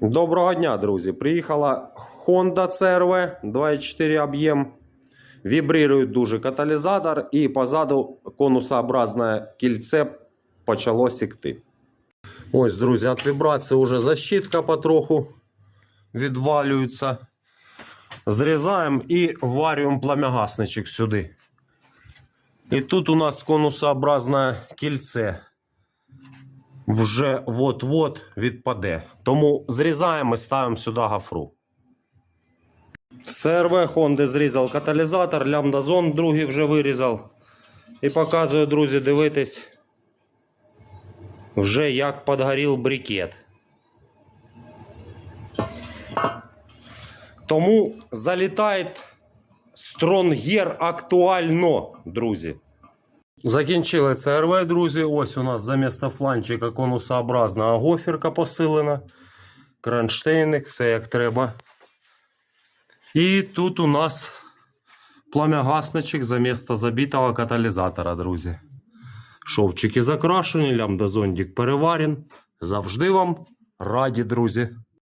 Доброго дня, друзі. Приїхала Honda CRV 2.4 об'єм. Вібрирує дуже каталізатор і позаду конусообразне кільце почало сікти. Ось, друзі, від вібрації вже защитка потроху відвалюється. Зрізаємо і варюємо пламягасничок сюди. І тут у нас конусообразне кільце вже от-от відпаде. Тому зрізаємо і ставимо сюди гофру. СРВ Honda зрізав каталізатор, лямбдазон другий вже вирізав. І показую, друзі, дивитись, вже як підгорів брикет. Тому залітає Стронгер актуально, друзі. Закінчили ЦРВ, друзі. Ось у нас замісто фланчика конусообразна гоферка посилена. Кронштейник, все як треба. І тут у нас пламягасничок замісто забитого каталізатора, друзі. Шовчики закрашені, лямбдазондик переварен. Завжди вам раді, друзі.